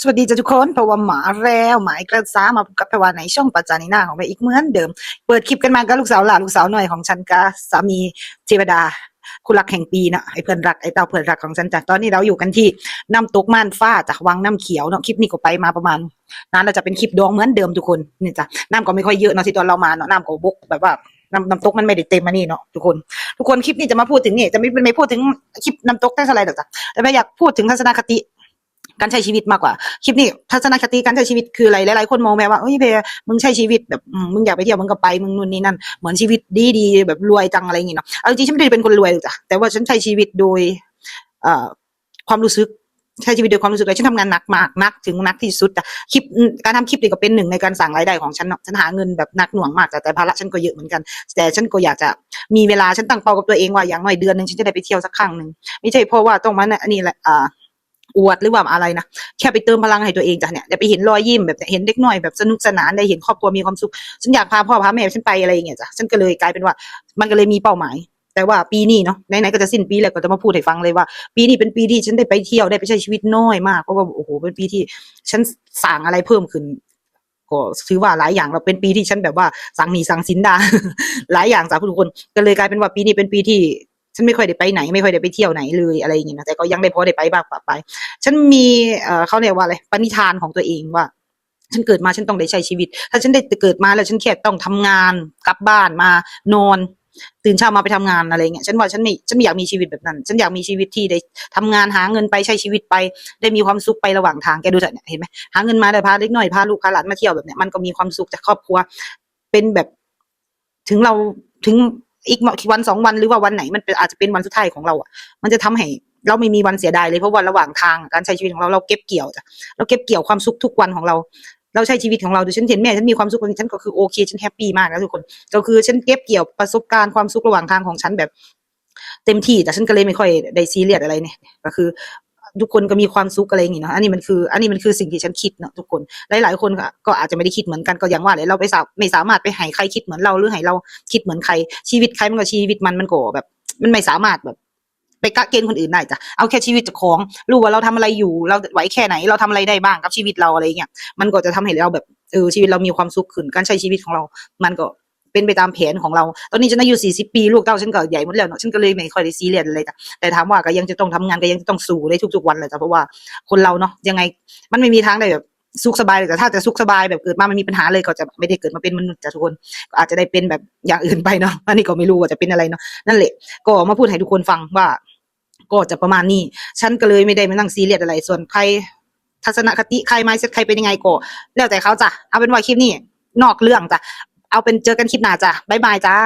สวัสดีจ้าทุกคนพราะว่าหมาแล้วหมายกระซ้ามาพบกับพะว่าในช่องปัจจานีหน้าของไปอีกเหมือนเดิม เปิดคลิปกันมากับลูกสาวหลานลูกสาวหน่อยของฉันกับสามีเทวดาคุณรักแห่งปีนะไอ้เพื่อนรักไอ้เต้าเพื่อนรักของฉันจ้ะตอนนี้เราอยู่กันที่น้ำตกม่านฟ้าจากวังน้ำเขียวเนาะคลิปนี้ก็ไปมาประมาณนั้นเราจะเป็นคลิปดองเหมือนเดิมทุกคนนี่จ้ะน้ำก็ไม่ค่อยเยอะเนาะที่ตอนเรามาเนาะน้ำก็บกแบบว่าน้ำน้ำตกมันไม่ได้เต็มมานี่เนาะทุกคน ทุกคนคลิปนี้จะมาพูดถึงนี่จะไม่ไม่พูดถึงคลิปน้ำตกได้เท่าไรหรอกจ้ะแต่ไม่อยากพูดถึงทัศนคติ การใช้ชีวิตมากกว่า คลิปนี้ทัศนคติการใช้ชีวิตคืออะไรหลายๆคนมองแบบว่าเฮ้ยเพมึงใช้ชีวิตแบบมึงอยากไปเที่ยวมึงก็ไปมึงนู่นนี่นั่นเหมือนชีวิตดีดีๆแบบรวยจังอะไรอย่างเงี้เนาะเอาจริงฉันไม่ได้เป็นคนรวยหรอกจ้ะแต่ว่าฉันใช้ชีวิตโดยความรู้สึกใช้ชีวิตโดยความรู้สึกเลยฉันทำงานหนักมากนักถึงนักที่สุดคลิปการทำคลิปนี่ก็เป็นหนึ่งในการสั่งรายได้ของฉันเนาะฉันหาเงินแบบหนักหน่วงมากแต่แต่ภาระฉันก็เยอะเหมือนกัน แต่ฉันก็อยากจะมีเวลาฉันตั้งเป้ากับตัวเองว่าอย่างน้อยเดือนหนึ่งฉันจะได้ไปเที่ยวสักครั้งหนึ่งไม่ใช่เพราะว่าต้องมาเนี่ยอันนี้แหละอ่า อวดหรือว่าอะไรนะแค่ไปเติมพลังให้ตัวเองจ้ะเนี่ยได้ไปเห็นรอยยิ้มแบบเห็นเด็กน้อยแบบสนุกสนานได้เห็นครอบครัวมีความสุขฉันอยากพาพ่อพาแม่ฉันไปอะไรอย่างเงี้ยจ้ะฉันก็เลยกลายเป็นว่า มันก็เลยมีเป้าหมายแต่ว่าปีนี้เนาะไหนๆก็จะสิ้นปีแล้วก็จะมาพูดให้ฟังเลยว่า ปีนี้เป็นปีที่ฉันได้ไปเที่ยวได้ไปใช้ชีวิตน้อยมากเพราะว่าโอ้โหเป็นปีที่ฉันสั่งอะไรเพิ่มขึ้นก็ถือว่าหลายอย่างเราเป็นปีที่ฉันแบบว่าสั่งหนีสั่งสินดาหลายอย่างจ้ะทุกคนก็เลยกลายเป็นว่าปีนี้เป็นปีที่ ฉันไม่ค่อยได้ไปไหน ไม่ค่อยได้ไปเที่ยวไหนเลยอะไรอย่างเงี้ยนะแต่ก็ยังได้พอได้ไปบ้างปะไป ฉันมีเอ่อเขาเรียกว่าอะไรปณิธานของตัวเองว่าฉันเกิดมาฉันต้องได้ใช้ชีวิต ถ้าฉันได้เกิดมาแล้วฉันแค่ต้องทำงานกลับบ้านมานอน ตื่นเช้ามาไปทำงานอะไรเงี้ยฉันว่าฉันไม่ฉันไม่อยากมีชีวิตแบบนั้น ฉันอยากมีชีวิตที่ได้ทำงานหาเงินไปใช้ชีวิตไป ได้มีความสุขไประหว่างทางแกดูเถอะเนี่ยเห็นไหมหาเงินมาได้พาเล็กน้อยพาลูกพาหลานมาเที่ยวแบบเนี้ยมันก็มีความสุขจากครอบครัว เป็นแบบถึงเราถึง อีกวันสองวันหรือว่าวันไหนมันเป็นอาจจะเป็นวันสุดท้ายของเราอะมันจะทำให้เราไม่มีวันเสียดายเลยเพราะว่าระหว่างทางการใช้ชีวิตของเราเราเก็บเกี่ยวจ้ะเราเก็บเกี่ยวความสุขทุกวันของเรา เราใช้ชีวิตของเราดูฉันเห็นแม่ฉันมีความสุขฉันก็คือโอเคฉันแฮปปี้มากนะทุกคนก็คือฉันเก็บเกี่ยวประสบการณ์ความสุขระหว่างทางของฉันแบบเต็มที่แต่ฉันก็เลยไม่ค่อยได้ซีเรียสอะไรเนี่ยก็คือ ทุกคนก็มีความสุขอะไรอย่างงี้เนาะอันนี้มันคือ อันนี้มันคือสิ่งที่ฉันคิดเนาะทุกคนหลาย ๆ คนก็ก็อาจจะไม่ได้คิดเหมือนกันก็อย่างว่าเลยเราไปสาไม่สามารถไปให้ใครคิดเหมือนเราหรือให้เราคิดเหมือนใครชีวิตใครมันก็ชีวิตมันมันก็แบบ มันไม่สามารถแบบไปกะเกณฑ์คนอื่นได้จ้ะ เอาแค่ชีวิตจ้าของ รู้ว่าเราทำอะไรอยู่ เราไหวแค่ไหน เราทำอะไรได้บ้างกับชีวิตเราอะไรเงี้ย มันก็จะทำให้เราแบบ เออชีวิตเรามีความสุขขึ้น การใช้ชีวิตของเรา มันก็ เป็นไปตามแผนของเรา ตอนนี้ฉันอายุ40ปีลูกเต้าฉันก็ใหญ่หมดแล้วเนาะฉันก็เลยไม่ค่อยได้ซีเรียสอะไรจ้ะแต่ถามว่าก็ยังจะต้องทำงานก็ยังจะต้องสู้ในทุกๆวันเลยจ้ะเพราะว่าคนเราเนาะยังไงมันไม่มีทางได้แบบสุขสบายเลยแต่ถ้าจะสุขสบายแบบเกิดมาไมันมีปัญหาเลยก็จะไม่ได้เกิดมาเป็นมนุษย์จ้ะทุกคนก็อาจจะได้เป็นแบบอย่างอื่นไปเนาะอันนี้ก็ไม่รู้ว่าจะเป็นอะไรเนาะนั่นแหละก็มาพูดให้ทุกคนฟังว่า ก็จะประมาณนี้ฉันก็เลยไม่ได้มานั่งซีเรียสอะไร ส่วนใครทัศนคติใครไม่เซ็ตใครเป็นยังไงก็แล้วแต่เขาจ้ะเอาเป็นว่าคลิปนี้นอกเรื่องจ้ะ เอาเป็นเจอกันคลิปหน้าจ้ะบ๊ายบายจ้า